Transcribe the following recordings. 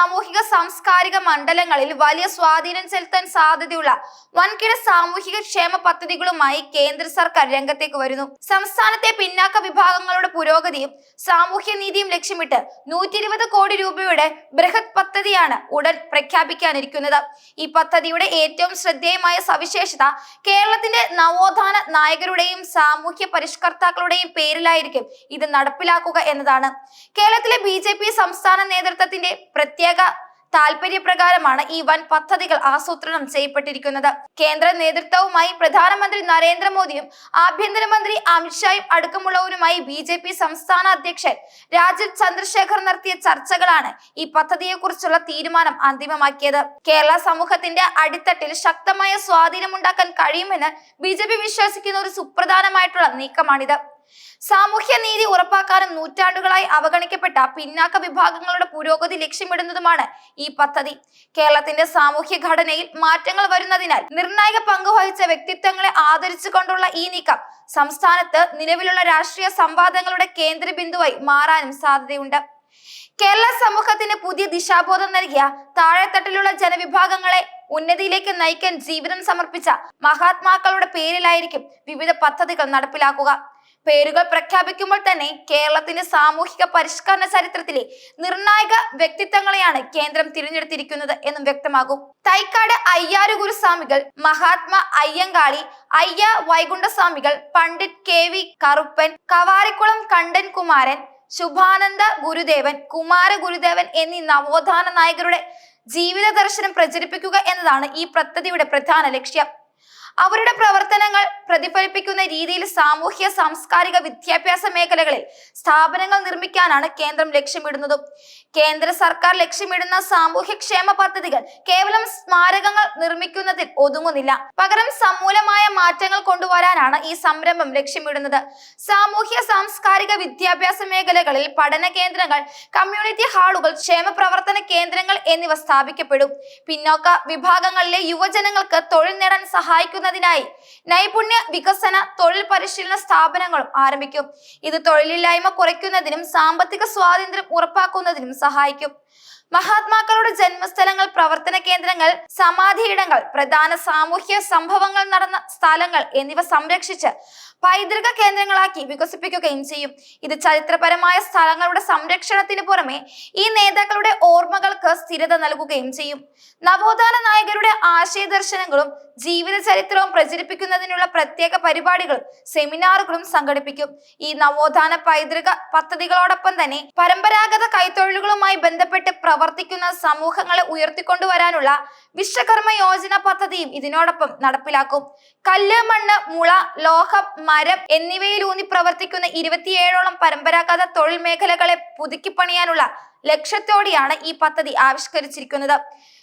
സാമൂഹിക സാംസ്കാരിക മണ്ഡലങ്ങളിൽ വലിയ സ്വാധീനം ചെലുത്താൻ സാധ്യതയുള്ള വൻകിട സാമൂഹിക ക്ഷേമ പദ്ധതികളുമായി കേന്ദ്ര സർക്കാർ രംഗത്തേക്ക് വരുന്നു. സംസ്ഥാനത്തെ പിന്നാക്ക വിഭാഗങ്ങളുടെ പുരോഗതിയും സാമൂഹ്യ നീതിയും ലക്ഷ്യമിട്ട് നൂറ്റി കോടി രൂപയുടെ ബൃഹത് പദ്ധതിയാണ് ഉടൻ പ്രഖ്യാപിക്കാനിരിക്കുന്നത്. ഈ പദ്ധതിയുടെ ഏറ്റവും ശ്രദ്ധേയമായ സവിശേഷത കേരളത്തിന്റെ നവോത്ഥാന നായകരുടെയും സാമൂഹ്യ പരിഷ്കർത്താക്കളുടെയും പേരിലായിരിക്കും ഇത് നടപ്പിലാക്കുക എന്നതാണ്. കേരളത്തിലെ ബി സംസ്ഥാന നേതൃത്വത്തിന്റെ പ്രത്യേക താല്പര്യപ്രകാരമാണ് ഈ വൻ പദ്ധതികൾ ആസൂത്രണം ചെയ്യപ്പെട്ടിരിക്കുന്നത്. കേന്ദ്ര നേതൃത്വവുമായി പ്രധാനമന്ത്രി നരേന്ദ്രമോദിയും ആഭ്യന്തരമന്ത്രി അമിത്ഷായും അടക്കമുള്ളവരുമായി ബി ജെ പി സംസ്ഥാന അധ്യക്ഷൻ രാജീവ് ചന്ദ്രശേഖർ നടത്തിയ ചർച്ചകളാണ് ഈ പദ്ധതിയെക്കുറിച്ചുള്ള തീരുമാനം അന്തിമമാക്കിയത്. കേരള സമൂഹത്തിന്റെ അടിത്തട്ടിൽ ശക്തമായ സ്വാധീനമുണ്ടാക്കാൻ കഴിയുമെന്ന് ബി ജെ പി വിശ്വസിക്കുന്ന ഒരു സുപ്രധാനമായിട്ടുള്ള നീക്കമാണിത്. സാമൂഹ്യ നീതി ഉറപ്പാക്കാനും നൂറ്റാണ്ടുകളായി അവഗണിക്കപ്പെട്ട പിന്നാക്ക വിഭാഗങ്ങളുടെ പുരോഗതി ലക്ഷ്യമിടുന്നതുമാണ് ഈ പദ്ധതി. കേരളത്തിന്റെ സാമൂഹ്യ ഘടനയിൽ മാറ്റങ്ങൾ വരുന്നതിനാൽ നിർണായക പങ്ക് വഹിച്ച വ്യക്തിത്വങ്ങളെ ആദരിച്ചുകൊണ്ടുള്ള ഈ നീക്കം സംസ്ഥാനത്ത് നിലവിലുള്ള രാഷ്ട്രീയ സംവാദങ്ങളുടെ കേന്ദ്ര ബിന്ദുവായി മാറാനും സാധ്യതയുണ്ട്. കേരള സമൂഹത്തിന് പുതിയ ദിശാബോധം നൽകിയ താഴെത്തട്ടിലുള്ള ജനവിഭാഗങ്ങളെ ഉന്നതിയിലേക്ക് നയിക്കാൻ ജീവിതം സമർപ്പിച്ച മഹാത്മാക്കളുടെ പേരിലായിരിക്കും വിവിധ പദ്ധതികൾ നടപ്പിലാക്കുക. പേരുകൾ പ്രഖ്യാപിക്കുമ്പോൾ തന്നെ കേരളത്തിന്റെ സാമൂഹിക പരിഷ്കരണ ചരിത്രത്തിലെ നിർണായക വ്യക്തിത്വങ്ങളെയാണ് കേന്ദ്രം തിരഞ്ഞെടുത്തിരിക്കുന്നത് എന്നും വ്യക്തമാകും. തൈക്കാട് അയ്യാരു ഗുരുസ്വാമികൾ മഹാത്മാ അയ്യങ്കാളി അയ്യ വൈകുണ്ഠസ്വാമികൾ പണ്ഡിറ്റ് കെ വി കറുപ്പൻ കവാരിക്കുളം കണ്ടൻ കുമാരൻ ശുഭാനന്ദ ഗുരുദേവൻ കുമാര ഗുരുദേവൻ എന്നീ നവോത്ഥാന നായകരുടെ ജീവിത ദർശനം പ്രചരിപ്പിക്കുക എന്നതാണ് ഈ പദ്ധതിയുടെ പ്രധാന ലക്ഷ്യം. അവരുടെ പ്രവർത്തനങ്ങൾ പ്രതിഫലിപ്പിക്കുന്ന രീതിയിൽ സാമൂഹ്യ സാംസ്കാരിക വിദ്യാഭ്യാസ മേഖലകളിൽ സ്ഥാപനങ്ങൾ നിർമ്മിക്കാനാണ് കേന്ദ്രം ലക്ഷ്യമിടുന്നതും. കേന്ദ്ര സർക്കാർ ലക്ഷ്യമിടുന്ന സാമൂഹ്യ ക്ഷേമ പദ്ധതികൾ കേവലം സ്മാരകങ്ങൾ നിർമ്മിക്കുന്നതിൽ ഒതുങ്ങുന്നില്ല. പകരം സമൂലമായ മാറ്റങ്ങൾ കൊണ്ടുവരാനാണ് ഈ സംരംഭം ലക്ഷ്യമിടുന്നത്. സാമൂഹ്യ സാംസ്കാരിക വിദ്യാഭ്യാസ മേഖലകളിൽ പഠന കേന്ദ്രങ്ങൾ കമ്മ്യൂണിറ്റി ഹാളുകൾ ക്ഷേമ പ്രവർത്തന കേന്ദ്രങ്ങൾ എന്നിവ സ്ഥാപിക്കപ്പെടും. പിന്നോക്ക വിഭാഗങ്ങളിലെ യുവജനങ്ങൾക്ക് തൊഴിൽ നേടാൻ സഹായിക്കുന്നതിനായി നൈപുണ്യ വികസന തൊഴിൽ പരിശീലന സ്ഥാപനങ്ങളും ആരംഭിക്കും. ഇത് തൊഴിലില്ലായ്മ കുറയ്ക്കുന്നതിനും സാമ്പത്തിക സ്വാതന്ത്ര്യം ഉറപ്പാക്കുന്നതിനും സഹായിക്കും. മഹാത്മാക്കളുടെ ജന്മസ്ഥലങ്ങൾ പ്രവർത്തന കേന്ദ്രങ്ങൾ സമാധിയിടങ്ങൾ പ്രധാന സാമൂഹ്യ സംഭവങ്ങൾ നടന്ന സ്ഥലങ്ങൾ എന്നിവ സംരക്ഷിച്ച് പൈതൃക കേന്ദ്രങ്ങളാക്കി വികസിപ്പിക്കുകയും ചെയ്യും. ഇത് ചരിത്രപരമായ സ്ഥലങ്ങളുടെ സംരക്ഷണത്തിന് പുറമെ ഈ നേതാക്കളുടെ ഓർമ്മകൾക്ക് സ്ഥിരത നൽകുകയും ചെയ്യും. നവോത്ഥാന നായകരുടെ ആശയദർശനങ്ങളും ജീവിത ചരിത്രവും പ്രചരിപ്പിക്കുന്നതിനുള്ള പ്രത്യേക പരിപാടികളും സെമിനാറുകളും സംഘടിപ്പിക്കും. ഈ നവോത്ഥാന പൈതൃക പദ്ധതികളോടൊപ്പം തന്നെ പരമ്പരാഗത കൈത്തൊഴിലുകളുമായി ബന്ധപ്പെട്ട് പ്രവർത്തിക്കുന്ന സമൂഹങ്ങളെ ഉയർത്തിക്കൊണ്ടുവരാനുള്ള വിശ്വകർമ്മ യോജന പദ്ധതിയും ഇതിനോടൊപ്പം നടപ്പിലാക്കും. കല്ല് മണ്ണ് മുള ലോഹം മരം എന്നിവയിലൂന്നി പ്രവർത്തിക്കുന്ന ഇരുപത്തിയേഴോളം പരമ്പരാഗത തൊഴിൽ മേഖലകളെ പുതുക്കിപ്പണിയാനുള്ള ലക്ഷ്യത്തോടെയാണ് ഈ പദ്ധതി ആവിഷ്കരിച്ചിരിക്കുന്നത്.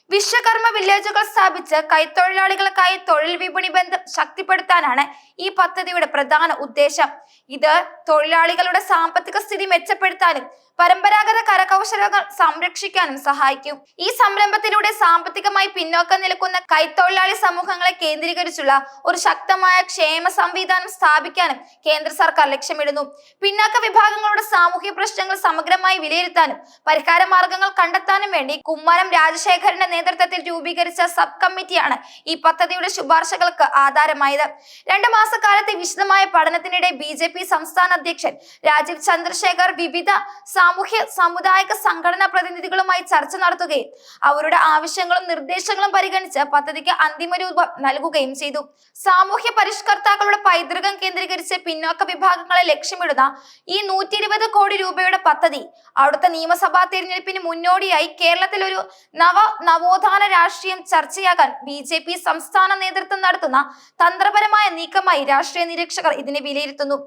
വിശ്വകർമ്മ വില്ലേജുകൾ സ്ഥാപിച്ച് കൈത്തൊഴിലാളികൾക്കായി തൊഴിൽ വിപണി ബന്ധം ശക്തിപ്പെടുത്താനാണ് ഈ പദ്ധതിയുടെ പ്രധാന ഉദ്ദേശം. ഇത് തൊഴിലാളികളുടെ സാമ്പത്തിക സ്ഥിതി മെച്ചപ്പെടുത്താനും പരമ്പരാഗത കരകൗശലങ്ങൾ സംരക്ഷിക്കാനും സഹായിക്കും. ഈ സംരംഭത്തിലൂടെ സാമ്പത്തികമായി പിന്നോക്കം നിൽക്കുന്ന കൈത്തൊഴിലാളി സമൂഹങ്ങളെ കേന്ദ്രീകരിച്ചുള്ള ഒരു ശക്തമായ ക്ഷേമ സംവിധാനം സ്ഥാപിക്കാനും കേന്ദ്ര സർക്കാർ ലക്ഷ്യമിടുന്നു. പിന്നാക്ക വിഭാഗങ്ങളുടെ സാമൂഹ്യ പ്രശ്നങ്ങൾ സമഗ്രമായി വിലയിരുത്താനും പരിഹാര മാർഗങ്ങൾ കണ്ടെത്താനും വേണ്ടി കുമ്മനം രാജശേഖരന്റെ നേതൃത്വത്തിൽ രൂപീകരിച്ച സബ് കമ്മിറ്റിയാണ് ഈ പദ്ധതിയുടെ ശുപാർശകൾക്ക് ആധാരമായത്. രണ്ടു മാസക്കാലത്തെ വിശദമായ പഠനത്തിനിടെ ബി ജെ പി സംസ്ഥാന അധ്യക്ഷൻ രാജീവ് ചന്ദ്രശേഖർ വിവിധ സാമൂഹ്യ സാമുദായിക സംഘടനാ പ്രതിനിധികളുമായി ചർച്ച നടത്തുകയും അവരുടെ ആവശ്യങ്ങളും നിർദ്ദേശങ്ങളും പരിഗണിച്ച് പദ്ധതിക്ക് അന്തിമ രൂപം നൽകുകയും ചെയ്തു. സാമൂഹ്യ പരിഷ്കർത്താക്കളുടെ പൈതൃകം കേന്ദ്രീകരിച്ച് പിന്നോക്ക വിഭാഗങ്ങളെ ലക്ഷ്യമിടുന്ന ഈ നൂറ്റി ഇരുപത് കോടി രൂപയുടെ പദ്ധതി അവിടുത്തെ നിയമസഭാ തിരഞ്ഞെടുപ്പിന് മുന്നോടിയായി കേരളത്തിൽ ഒരു നവ നവോത്ഥാന രാഷ്ട്രീയം ചർച്ചയാകാൻ ബി ജെ പി സംസ്ഥാന നേതൃത്വം നടത്തുന്ന തന്ത്രപരമായ നീക്കമായി രാഷ്ട്രീയ നിരീക്ഷകർ ഇതിനെ വിലയിരുത്തുന്നു.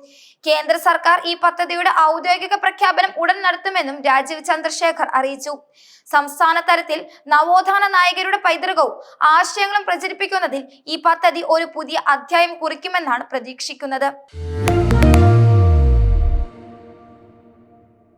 കേന്ദ്ര സർക്കാർ ഈ പദ്ധതിയുടെ ഔദ്യോഗിക പ്രഖ്യാപനം ഉടൻ നടത്തുമെന്നും രാജീവ് ചന്ദ്രശേഖർ അറിയിച്ചു. സംസ്ഥാന തലത്തിൽ നവോത്ഥാന നായകരുടെ പൈതൃകവും ആശയങ്ങളും പ്രചരിപ്പിക്കുന്നതിൽ ഈ പദ്ധതി ഒരു പുതിയ അധ്യായം കുറിക്കുമെന്നാണ് പ്രതീക്ഷിക്കുന്നത്.